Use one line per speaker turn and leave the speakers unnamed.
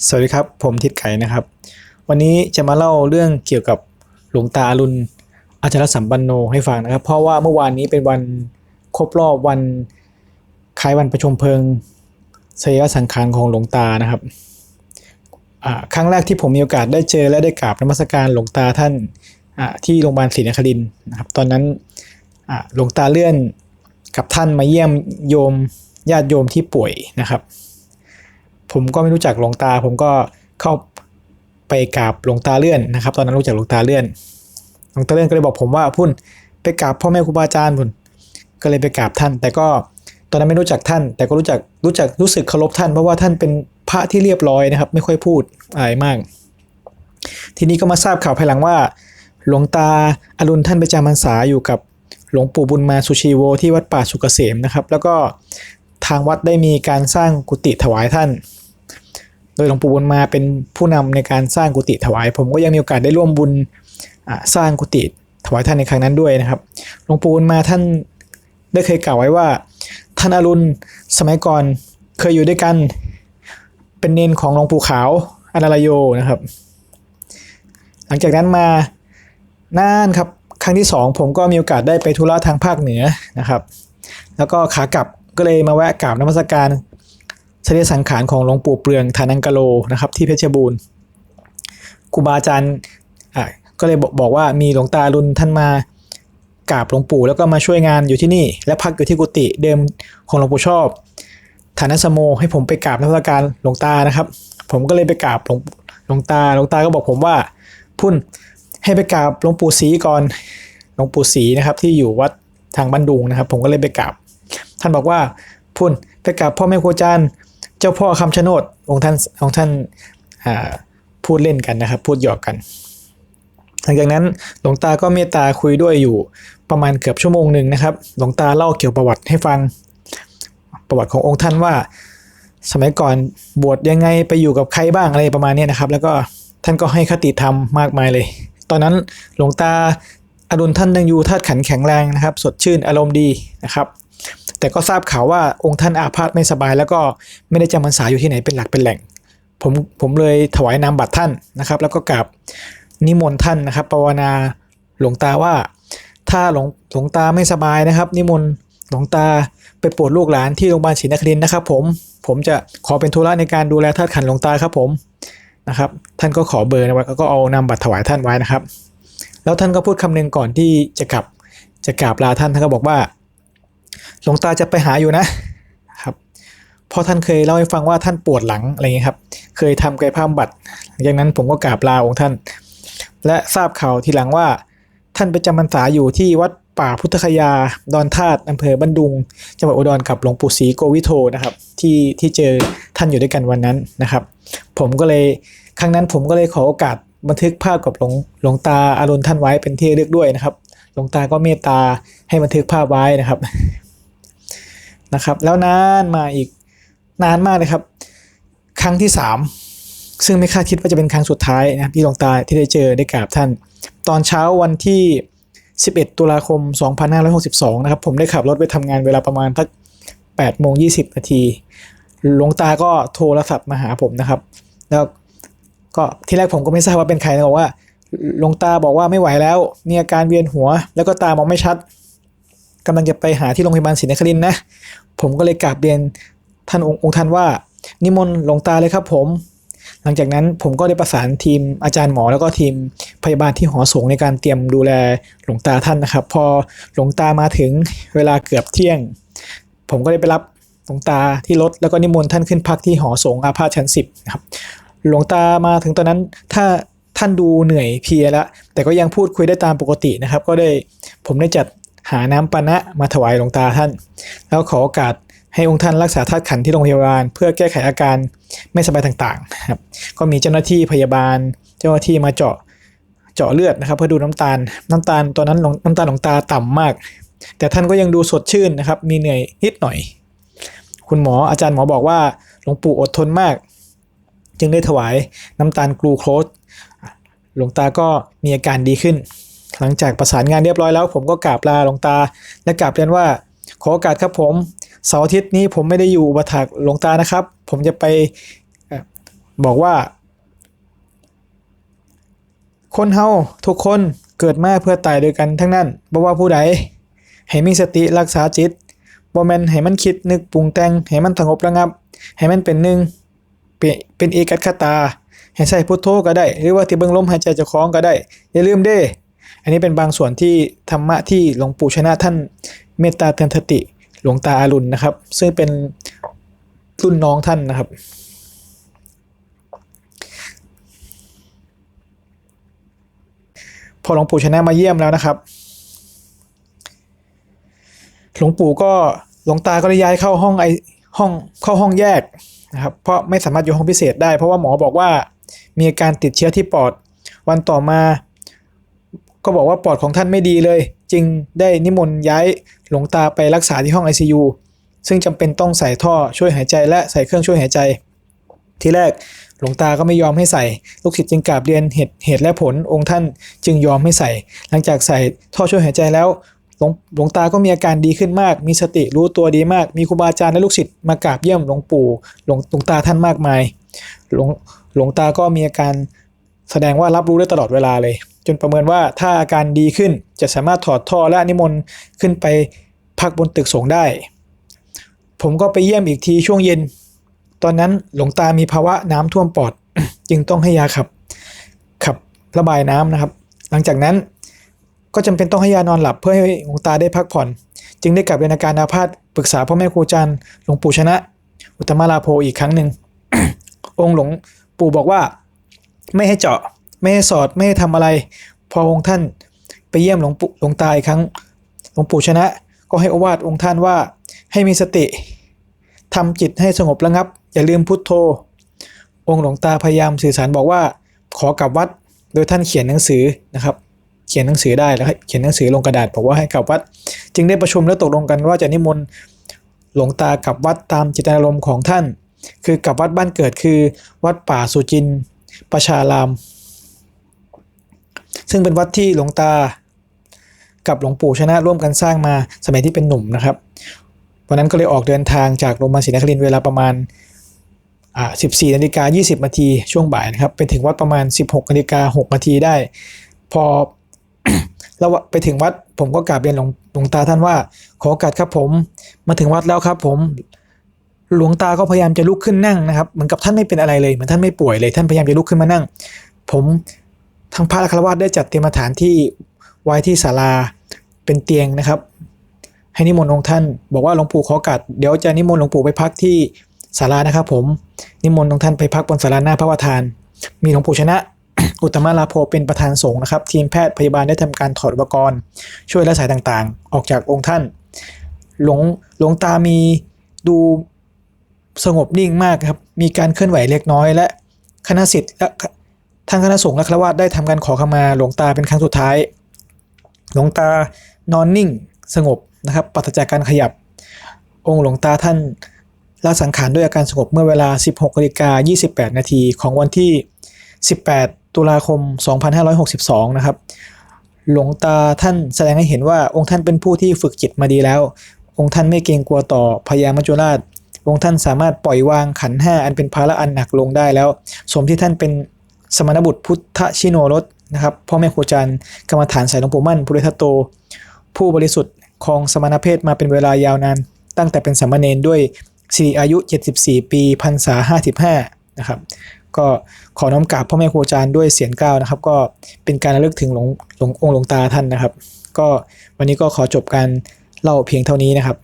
สวัสดีครับ ผมทิศไข่นะครับ วันนี้จะมาเล่าเรื่องเกี่ยวกับหลวงตาอรุณอาจารย์สัมปันโนให้ฟังนะครับ เพราะว่าเมื่อวานนี้เป็นวันครบรอบวันคล้ายวันประชมเพลิงสรีระสังขารของหลวงตานะครับครั้งแรกที่ผมมีโอกาสได้เจอและได้กราบนมัสการหลวงตาท่านที่โรงพยาบาลศรีนครินทร์นะครับ ตอนนั้นหลวงตาเลื่อนกับท่านมาเยี่ยมโยมญาติโยมที่ป่วยนะครับ ผมก็ไม่รู้จักหลวงตา ผมก็เข้าไปกราบหลวงตาเลื่อนนะครับ ตอนนั้นรู้จักหลวงตาเลื่อนหลวงตาเลื่อนก็เลยบอกผมว่าพุ่นไปกราบพ่อแม่ครูบาอาจารย์พุ่นก็เลยไปกราบท่าน แต่ก็ตอนนั้นไม่รู้จักท่าน แต่ก็รู้จักรู้จักรู้สึกเคารพท่านเพราะว่าท่านเป็นพระที่เรียบร้อยนะครับ ไม่ค่อยพูดอะไรมาก ทีนี้ก็มาทราบข่าวภายหลังว่า หลวงตาอรุณท่านไปจำพรรษาอยู่กับหลวงปู่บุญมาสุชีโวที่วัดป่าสุกเกษมนะครับ แล้วก็ทางวัดได้มีการสร้างกุฏิถวายท่าน ยหลวงปู่บุญมาเป็นผู้นำในการสร้างกุฏิถวาย ผมก็ยังมีโอกาสได้ร่วมบุญสร้างกุฏิถวายท่านในครั้งนั้นด้วยนะครับ หลวงปู่บุญมาท่านได้เคยกล่าวไว้ว่า ท่านอรุณสมัยก่อนเคยอยู่ด้วยกันเป็นเนนของหลวงปู่ขาวอนาลโยนะครับ หลังจากนั้นมานานครับครั้งที่สองผมก็มีโอกาสได้ไปธุระทางภาคเหนือนะครับ แล้วก็ขากลับก็เลยมาแวะกราบนมัสการ สด็จสังขารของหลวงปู่เปลืองทานังกะโลนะครับที่เพชรบูรณ์ครูบาอาจารย์อะก็เลยบอกบอกว่ามีหลวงตารุนท่านมากราบหลวงปู่แล้วก็มาช่วยงานอยู่ที่นี่ และพักอยู่ที่กุฏิเดิมของหลวงปู่ชอบ ฐานะสโมให้ผมไปกราบนมัสการหลวงตานะครับ ผมก็เลยไปกราบหลวงหลวงตาหลวงตาก็บอกผมว่า พุ่นให้ไปกราบหลวงปู่ศรีก่อนหลวงปู่ศรีนะครับที่อยู่วัดทางบ้านดุงนะครับ ผมก็เลยไปกราบท่านบอกว่าพุ่นไปกราบพ่อแม่ครูอาจารย์ เจ้าพ่อคำชะโนดองค์ท่านองค์ท่านพูดเล่นกันนะครับ พูดหยอกกัน หลังจากนั้นหลวงตาก็เมตตาคุยด้วยอยู่ประมาณเกือบชั่วโมงหนึ่งนะครับ หลวงตาเล่าเกี่ยวประวัติให้ฟังประวัติขององค์ท่านว่า สมัยก่อนบวชยังไงไปอยู่กับใครบ้างอะไรประมาณนี้นะครับ แล้วก็ท่านก็ให้คติธรรมมากมายเลย ตอนนั้นหลวงตาอรุณท่านยังอยู่ธาตุขันแข็งแรงนะครับ สดชื่นอารมณ์ดีนะครับ แต่ก็ทราบข่าวว่าองค์ท่านอาพาธไม่สบาย แล้วก็ไม่ได้จำพรรษาอยู่ที่ไหนเป็นหลักเป็นแหล่ง ผมผมเลยถวายนามบัตรท่านนะครับ แล้วก็กราบนิมนต์ท่านนะครับภาวนาหลวงตาว่าถ้าหลวงหลวงตาไม่สบายนะครับ นิมนต์หลวงตาไปโปรดลูกหลานที่โรงพยาบาลศรีนครินทร์นะครับ ผมผมจะขอเป็นธุระในการดูแลธาตุขันหลวงตาครับผมนะครับ ท่านก็ขอเบอร์นะไว้แล้วก็เอานามบัตรถวายท่านไว้นะครับ แล้วท่านก็พูดคำหนึงก่อนที่จะกลับจะกราบลาท่านท่านก็บอกว่า หลวงตาจะไปหาอยู่นะครับเพราะท่านเคยเล่าให้ฟังว่าท่านปวดหลังอะไรเงี้ยครับ เคยทำกายภาพบำบัดหลังจากนั้นผมก็กราบลาองค์ท่าน และทราบข่าวทีหลังว่า ท่านไปจำพรรษาอยู่ที่วัดป่าพุทธคยา ดอนธาตุอำเภอบ้านดุง จังหวัดอุดรกับหลวงปู่ศรีโกวิโทนะครับที่ที่เจอท่านอยู่ด้วยกันวันนั้นนะครับ ผมก็เลยครั้งนั้นผมก็เลยขอโอกาสบันทึกภาพกับหลวงหลวงตาอรุณท่านไว้เป็นที่ระลึกด้วยนะครับ หลวงตาก็เมตตาให้บันทึกภาพไว้นะครับ นะครับ แล้วนานมาอีกนานมากเลยครับ ครั้งที่สามซึ่งไม่คาดคิดว่าจะเป็นครั้งสุดท้ายนะที่หลวงตาที่ได้เจอได้กราบท่าน ตอนเช้าวันที่ 11 ตุลาคม 2562 นะครับ ผมได้ขับรถไปทำงานเวลาประมาณทัก8โมง20 นาทีหลวงตาก็โทรศัพท์มาหาผมนะครับ แล้วก็ที่แรกผมก็ไม่ทราบว่าเป็นใครนะบอกว่าหลวงตาบอกว่าไม่ไหวแล้วมีอาการเวียนหัว แล้วก็ตามองไม่ชัดกำลังจะไปหาที่โรงพยาบาลศรีนครินทร์นะ ผมก็เลยกราบเรียนท่านองค์งท่านว่า นิมนต์หลวงตาเลยครับผม หลังจากนั้นผมก็ได้ประสานทีมอาจารย์หมอแล้วก็ทีมพยาบาลที่หอสงฆ์ในการเตรียมดูแลหลวงตาท่านนะครับ พอหลวงตามาถึงเวลาเกือบเที่ยง ผมก็ได้ไปรับหลวงตาที่รถแล้วก็นิมนต์ท่านขึ้นพักที่หอสงฆ์อาพาธชั้นสิบนะครับหลวงตามาถึงตอนนั้นถ้าท่านดูเหนื่อยเพลียแล้วแต่ก็ยังพูดคุยได้ตามปกตินะครับ ก็ได้ผมได้จัด หาน้ำปานะมาถวายหลวงตาท่าน แล้วขอโอกาสให้องค์ท่านรักษาธาตุขันธ์ที่โรงพยาบาล เพื่อแก้ไขอาการไม่สบายต่างๆครับก็มีเจ้าหน้าที่พยาบาล เจ้าหน้าที่มาเจาะเจาะเลือดนะครับ เพื่อดูน้ำตาล น้ำตาลตอนนั้นน้ำตาลหลวงตาต่ำมาก แต่ท่านก็ยังดูสดชื่นนะครับ มีเหนื่อยนิดหน่อย คุณหมออาจารย์หมอบอกว่าหลวงปู่อดทนมาก จึงได้ถวายน้ำตาลกลูโคสหลวงตาก็มีอาการดีขึ้น หลังจากประสานงานเรียบร้อยแล้ว ผมก็กราบลาหลวงตา และกราบเรียนว่า ขอโอกาสครับผมเสาร์อาทิตย์นี้ผมไม่ได้อยู่อุปถักหลวงตานะครับ ผมจะไปบอกว่า คนเฮาทุกคนเกิดมาเพื่อตายด้วยกันทั้งนั้นบ่ว่าผู้ใดให้มีสติรักษาจิตบ่แมนให้มันคิดนึกปรุงแต่งให้มันสงบระงับ ให้มันเป็นหนึ่งเป็นเอกัคตาให้ใช้พุทโธก็ได้ หรือว่าที่เบิ่งลมหายใจเจ้าของก็ได้ อย่าลืมเด้ อันนี้เป็นบางส่วนที่ธรรมะที่หลวงปู่ชนะท่านเมตตาเตือนสติหลวงตาอารุณนะครับ ซึ่งเป็นรุ่นน้องท่านนะครับ พอหลวงปู่ชนะมาเยี่ยมแล้วนะครับ หลวงปู่ก็หลวงตาก็ได้ย้ายเข้าห้องไอห้องเข้าห้องแยกนะครับเพราะไม่สามารถอยู่ห้องพิเศษได้ เพราะว่าหมอบอกว่ามีอาการติดเชื้อที่ปอด วันต่อมา ก็บอกว่าปอดของท่านไม่ดีเลย จึงได้นิมนต์ย้ายหลวงตาไปรักษาที่ห้อง ICU ซึ่งจำเป็นต้องใส่ท่อช่วยหายใจและใส่เครื่องช่วยหายใจ ทีแรกหลวงตาก็ไม่ยอมให้ใส่ ลูกศิษย์จึงกราบเรียนเหตุเหตุและผลองค์ท่านจึงยอมให้ใส่ หลังจากใส่ท่อช่วยหายใจแล้วหลวงหลวงตาก็มีอาการดีขึ้นมาก มีสติรู้ตัวดีมาก มีครูบาอาจารย์และลูกศิษย์มากราบเยี่ยมหลวงปู่หลวงหลวงตาท่านมากมาย หลวงหลวงตาก็มีอาการแสดงว่ารับรู้ได้ตลอดเวลาเลย จนประเมินว่าถ้าอาการดีขึ้นจะสามารถถอดท่อและนิมนต์ขึ้นไปพักบนตึกสงฆ์ได้ ผมก็ไปเยี่ยมอีกทีช่วงเย็น ตอนนั้นหลวงตามีภาวะน้ำท่วมปอด จึงต้องให้ยาขับขับระบายน้ำนะครับ หลังจากนั้นก็จำเป็นต้องให้ยานอนหลับเพื่อให้หลวงตาได้พักผ่อน จึงได้กลับเรียนอาการอาพาธปรึกษาพ่อแม่ครูอาจารย์หลวงปู่ชนะ อุตตมราโพอีกครั้งหนึ่งองค์หลวงปู่บอกว่าไม่ให้เจาะ ไม่ให้สอดไม่ให้ทำอะไร พอองค์ท่านไปเยี่ยมหลวงปู่หลวงตาอีกครั้งหลวงปู่ชนะ ก็ให้อวาทองค์ท่านว่าให้มีสติทำจิตให้สงบระงับ อย่าลืมพุทโธ องค์หลวงตาพยายามสื่อสารบอกว่าขอกลับวัดโดยท่านเขียนหนังสือนะครับ เขียนหนังสือได้แล้วเขียนหนังสือลงกระดาษบอกว่าให้กลับวัด จึงได้ประชุมและตกลงกันว่าจะนิมนต์หลวงตากลับวัดตามจิตนารมณ์ของท่าน คือกลับวัดบ้านเกิดคือวัดป่าสุจิน ประชาราม ซึ่งเป็นวัดที่หลวงตา กับหลวงปู่ชนะร่วมกันสร้างมาสมัยที่เป็นหนุ่มนะครับวันนั้นก็เลยออกเดินทางจากโรงพยาบาลศรีนครินทร์เวลาประมาณ14นาฬิกา20นาทีช่วงบ่ายนะครับ ไปถึงวัดประมาณ 16นาฬิกา6นาทีได้ พอแล้วไปถึงวัดผมก็กราบเรียนหลวงหลวงตาท่านว่า ขอโอกาสครับผม มาถึงวัดแล้วครับผม หลวงตาก็พยายามจะลุกขึ้นนั่งนะครับเหมือนกับท่านไม่เป็นอะไรเลยเหมือนท่านไม่ป่วยเลย ท่านพยายามจะลุกขึ้นมานั่ง ผม ทางพระและคารวะได้จัดเตรียมสถานที่ไว้ที่ศาลาเป็นเตียงนะครับ ให้นิมนต์องค์ท่าน บอกว่าหลวงปู่ขอกาสเดี๋ยวจะนิมนต์หลวงปู่ไปพักที่ศาลานะครับ ผมนิมนต์องค์ท่านไปพักบนศาลาหน้าพระประธาน มีหลวงปู่ชนะ อุตตมลาโพเป็นประธานสงฆ์นะครับ ทีมแพทย์พยาบาลได้ทำการถอดอุปกรณ์ ช่วยและสายต่างๆ ออกจากองค์ท่าน หลวงหลวงตามีดูสงบนิ่งมากครับมีการเคลื่อนไหวเล็กน้อยและคณะสิทธิ์และ ทางคณะสงฆ์และครวาสได้ทำการขอขมาหลวงตาเป็นครั้งสุดท้าย หลวงตานอนนิ่งสงบนะครับปราศจากการขยับ องค์หลวงตาท่านละสังขารด้วยอาการสงบเมื่อเวลา 16นาฬิกา28 นาทีของวันที่ 18 ตุลาคม 2562 นะครับ หลวงตาท่านแสดงให้เห็นว่าองค์ท่านเป็นผู้ที่ฝึกจิตมาดีแล้ว องค์ท่านไม่เกรงกลัวต่อพญามัจจุราช องค์ท่านสามารถปล่อยวางขันห้าอันเป็นภาระอันหนักลงได้แล้ว สมที่ท่านเป็น สมณบุตรพุทธชิโนรสนะครับพ่อแม่ครูอาจารย์กรรมฐานสายหลวงปู่มั่นพุทธทัตโต ผู้บริสุทธิ์ครองสมณเพศมาเป็นเวลายาวนาน ตั้งแต่เป็นสามเณรด้วยสิริอายุ 74 ปีพรรษา55นะครับก็ขอน้อมกราบพ่อแม่ครูอาจารย์ด้วยเสียงก้าวนะครับ ก็เป็นการระลึกถึงหลวงหลวงองค์หลวงตาท่านนะครับ ก็วันนี้ก็ขอจบการเล่าเพียงเท่านี้นะครับ